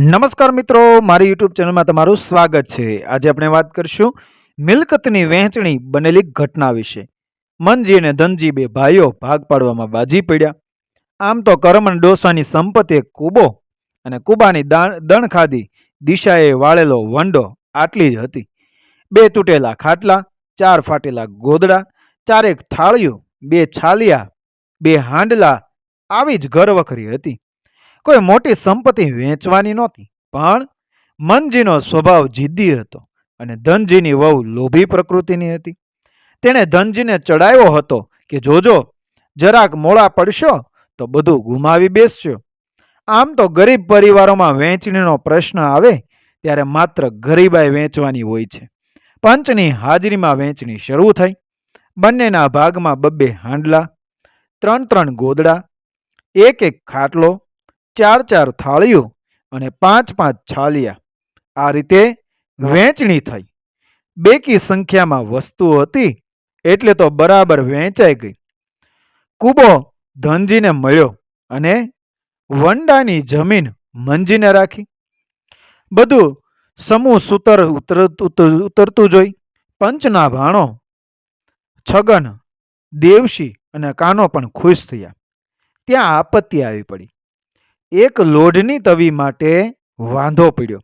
નમસ્કાર મિત્રો, મારી યુટ્યુબ ચેનલમાં તમારું સ્વાગત છે. આજે આપણે વાત કરીશું મિલકતની વહેંચણી બનેલી ઘટના વિશે. મનજી અને ધનજી બે ભાઈઓ ભાગ પાડવામાં બાજી પડ્યા. આમ તો કરમણ ડોસાની સંપત્તિએ કૂબો અને કૂબાની દણ ખાધી. દિશાએ વાળેલો વંડો આટલી જ હતી. બે તૂટેલા ખાટલા, ચાર ફાટેલા ગોદડા, ચારેક થાળીઓ, બે છાલિયા, બે હાંડલા, આવી જ ઘરવખરી હતી. કોઈ મોટી સંપત્તિ વેચવાની નહોતી, પણ મનજીનો સ્વભાવ જિદ્દી હતો અને ધનજીની વહુ લોભી પ્રકૃતિની હતી. તેણે ધનજીને ચડાવ્યો હતો કે, જોજો, જરાક મોડા પડશો તો બધું ગુમાવી બેસશો આમ તો ગરીબ પરિવારોમાં વેચણીનો પ્રશ્ન આવે ત્યારે માત્ર ગરીબાઈ વેચવાની હોય છે. પંચની હાજરીમાં વેચણી શરૂ થઈ. બંનેના ભાગમાં બબ્બે હાંડલા, ત્રણ ત્રણ ગોદડા, એક એક ખાટલો ચાર ચાર થાળીઓ અને પાંચ પાંચ છાલિયા. આ રીતે વહેંચણી થઈ. બેકી સંખ્યામાં વસ્તુઓ હતી એટલે તો બરાબર વહેંચાઈ ગઈ. કૂબો ધનજીને મળ્યો અને વંડાની જમીન મંજીને રાખી. બધું સમૂહ સૂતર ઉતર ઉતર- ઉતરતું જોઈ. પંચના ભાણો, છગન, દેવશી અને કાનો પણ ખુશ થયા. ત્યાં આપત્તિ આવી પડી. એક લોઢની તવી માટે વાંધો પડ્યો.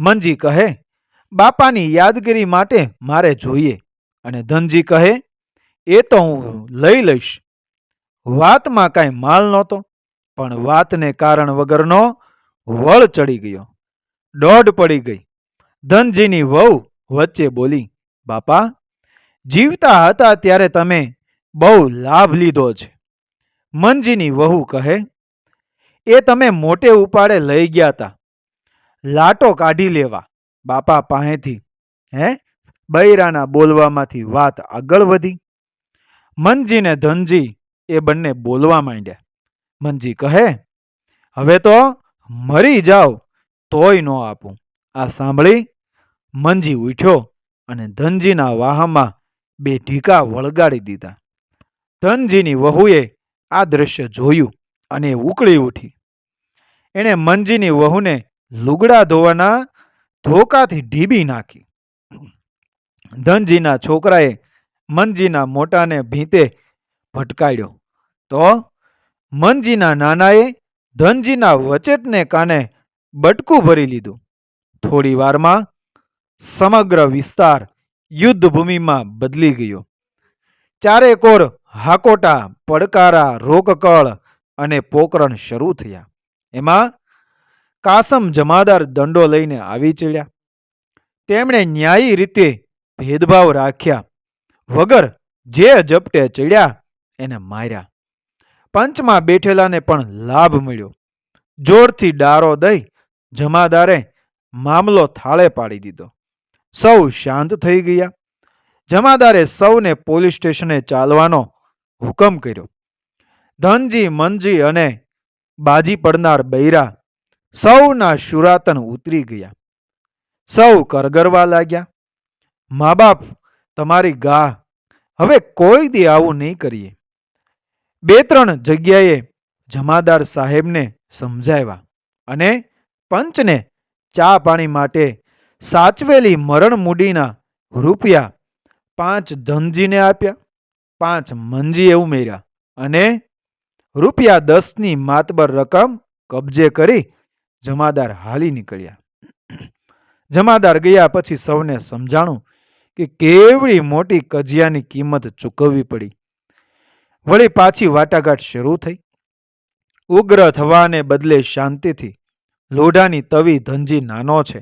મનજી કહે, બાપાની યાદગીરી માટે મારે જોઈએ. અને ધનજી કહે, એ તો હું લઈ લઈશ. વાતમાં કાંઈ માલ નહોતો, પણ વાતને કારણ વગરનો વળ ચડી ગયો. દોઢ પડી ગઈ. ધનજીની વહુ વચ્ચે બોલી, બાપા, જીવતા હતા ત્યારે તમે બહુ લાભ લીધો છે. મનજીની વહુ કહે એ તમે મોટે ઉપાડે લઈ ગયા હતા લાટો કાઢી લેવા, બાપા પાસેથી હે? બૈરાના બોલવામાંથી વાત આગળ વધી. મનજી ને ધનજી એ બંને બોલવા માંડ્યા. મનજી કહે, હવે તો મરી જાઓ તોય ન આપું. આ સાંભળી મનજી ઉઠ્યો અને ધનજીના વાહમાં બે ઢીકા વળગાડી દીધા. ધનજીની વહુએ આ દ્રશ્ય જોયું અને ઉકળી ઉઠી. એણે મંજીની વહુને લુગડા ધોવાના ધોકાથી ઢીબી નાખી. ધનજીના છોકરાએ મનજીના મોટાને ભીંતે ભટકાડ્યો. તો મનજીના નાનાએ ધનજીના વચેટને કાને બટકું ભરી લીધું. થોડી વારમાં સમગ્ર વિસ્તાર યુદ્ધભૂમિમાં બદલી ગયો. ચારેકોર હાકોટા, પડકારા, રોકકળ અને પોકરણ શરૂ થયા. એમાં કાસમ જમાદાર દંડો લઈને આવી ચડ્યા. તેમણે ન્યાયી રીતે ભેદભાવ રાખ્યા. વગર જે ઝપટે ચડ્યા, એને માર્યા. પંચમાં બેઠેલાને પણ લાભ મળ્યો. જોરથી ડારો દઈ જમાદારે મામલો થાળે પાડી દીધો. સૌ શાંત થઈ ગયા. જમાદારે સૌને પોલીસ સ્ટેશને ચાલવાનો હુકમ કર્યો. ધનજી મનજી અને બાજી પડનાર બૈરા સૌના શુરાતન ઉતરી ગયા. સૌ કરગરવા લાગ્યા. મા બાપ તમારી ગાહ, હવે કોઈ દી આવું નહીં કરીએ. બે ત્રણ જગ્યાએ જમાદાર સાહેબને સમજાવ્યા અને પંચને ચા પાણી માટે સાચવેલી મરણ મૂડીના રૂપિયા પાંચ ધનજીને આપ્યા, પાંચ મંજીએ ઉમેર્યા અને રૂપિયા દસની માતબર રકમ કબજે કરી જમાદાર હાલી નીકળ્યા. જમાદાર ગયા પછી સૌને સમજાણું કે કેવડી મોટી કજિયાની કિંમત ચૂકવવી પડી. વળી પાછી વાટાઘાટ શરૂ થઈ. ઉગ્ર થવાને બદલે શાંતિથી લોઢાની તવી ધનજી નાનો છે,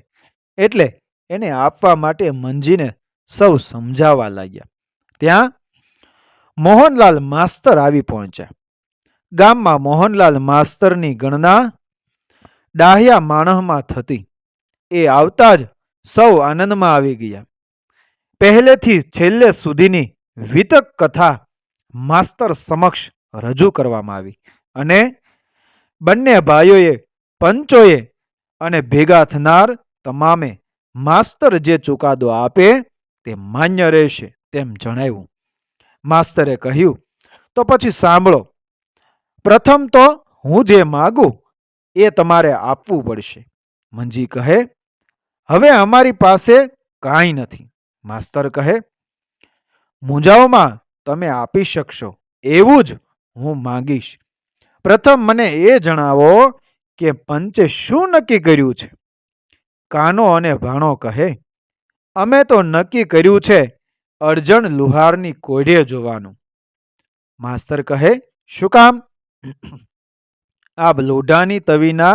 એટલે એને આપવા માટે મંજીને સૌ સમજાવવા લાગ્યા. ત્યાં મોહનલાલ માસ્તર આવી પહોંચ્યા. ગામમાં મોહનલાલ માસ્તરની ગણના ડાહ્યા માણસમાં થતી. એ આવતા જ સૌ આનંદમાં આવી ગયા. પહેલેથી છેલ્લે સુધીની વિતક કથા માસ્તર સમક્ષ રજૂ કરવામાં આવી અને બંને ભાઈઓએ પંચોએ અને ભેગા થનાર તમામે માસ્તર જે ચુકાદો આપે તે માન્ય રહેશે તેમ જણાવ્યું. માસ્તરે કહ્યું, તો પછી સાંભળો પ્રથમ તો હું જે માગું એ તમારે આપવું પડશે. મંજી કહે, હવે અમારી પાસે કાંઈ નથી. માસ્તર કહે, મૂંઝાઓમાં તમે આપી શકશો. એવું જ હું માંગીશ. પ્રથમ મને એ જણાવો કે પંચે શું નક્કી કર્યું છે? કાનો અને ભાણો કહે, અમે તો નક્કી કર્યું છે અર્જણ લુહારની કોઢે જોવાનું. માસ્તર કહે, શું કામ? આ લોઢાની તવીના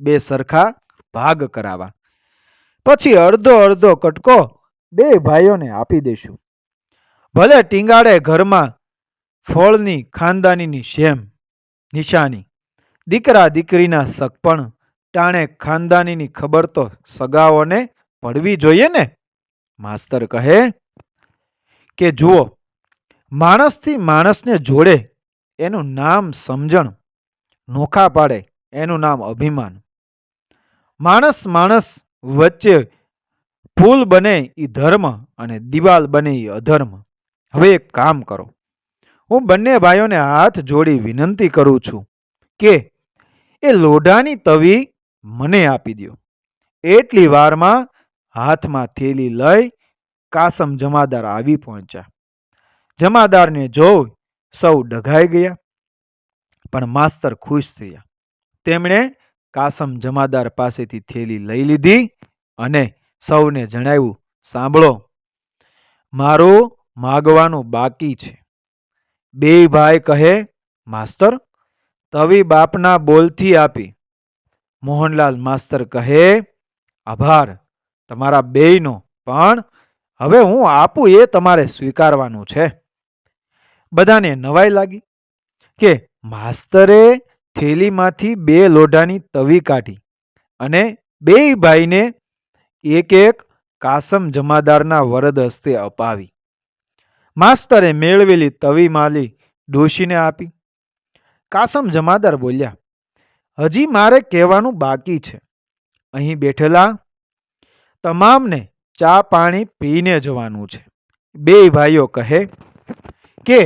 બે સરખા ભાગ કરાવા. પછી અડધો અડધો કટકો બે ભાઈઓને આપી દઈશું ભલે ટીંગાડે ઘરમાં ફળની ખાનદાનીની શેમ, નિશાની, દીકરા દીકરીના સગપણ ટાણે ખાનદાનીની ખબર તો સગાઓને પડવી જોઈએ ને? માસ્તર કહે કે જુઓ, માણસથી માણસને જોડે એનું નામ સમજણ, નોખા પાડે, એનું નામ અભિમાન. માણસ માણસ વચ્ચે ફૂલ બને એ ધર્મ અને દિવાલ બને એ અધર્મ. હવે એક કામ કરો. હું બંને ભાઈઓને હાથ જોડી વિનંતી કરું છું કે એ લોઢાની તવી મને આપી દો એટલી વારમાં હાથમાં થેલી લઈ કાસમ જમાદાર આવી પહોંચ્યા. જમાદારને જોઈ સૌ ડઘાઈ ગયા, પણ માસ્તર ખુશ થયા. તેમણે કાસમ જમાદાર પાસેથી થેલી લઈ લીધી અને સૌને જણાવ્યું, સાંભળો, મારું માગવાનું બાકી છે. બે ભાઈ કહે, માસ્તર, તવી બાપના બોલથી આપી. મોહનલાલ માસ્તર કહે, આભાર, તમારા બેયનો, પણ હવે હું આપું એ તમારે સ્વીકારવાનું છે. બધાને નવાઈ લાગી કે માસ્તરે થેલીમાંથી બે લોઢાની તવી કાઢી અને બે ભાઈને એક એક કાસમ જમાદારના વરદ હસ્તે અપાવી. માસ્તરે મેળવેલી તવી માલી ડોશીને આપી. કાસમ જમાદાર બોલ્યા, હજી મારે કહેવાનું બાકી છે. અહીં બેઠેલા તમામને ચા પાણી પીને જવાનું છે. બે ભાઈઓ કહે કે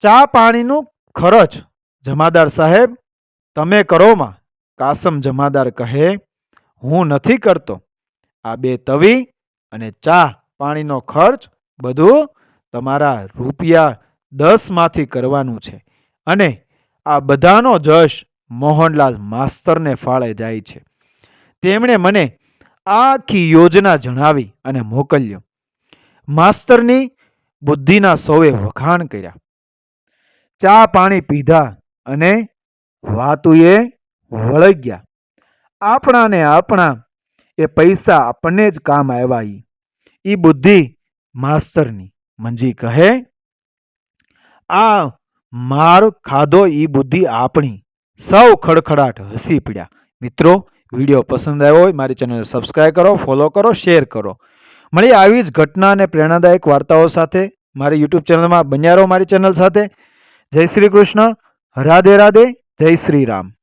ચા પાણીનું ખર્ચ, જમાદાર સાહેબ, તમે કરોમાં કાસમ જમાદાર કહે, હું નથી કરતો. આ બે તવી અને ચા પાણીનો ખર્ચ બધું તમારા રૂપિયા દસમાંથી કરવાનું છે. અને આ બધાનો જશ મોહનલાલ માસ્તરને ફાળે જાય છે. તેમણે મને આખી યોજના જણાવી અને મોકલ્યો. માસ્તરની બુદ્ધિના સૌએ વખાણ કર્યા. ચા પાણી પીધા અને વાતુએ વળગ્યા આપણા ને આપણા એ પૈસા આપણને જ કામ આવ્યા એ ઈ બુદ્ધિ માસ્તરની મંજી કહે, આ માર ખાધો એ બુદ્ધિ આપણી. સૌ ખડખડાટ હસી પડ્યા. મિત્રો, વીડિયો પસંદ આવ્યો હોય મારી ચેનલ સબસ્ક્રાઈબ કરો ફોલો કરો શેર કરો. મળી આવી જ ઘટના અને પ્રેરણાદાયક વાર્તાઓ સાથે. મારી યુટ્યુબ ચેનલમાં બન્યા રહો મારી ચેનલ સાથે. જય શ્રી કૃષ્ણ. રાધે રાધે જય શ્રી રામ.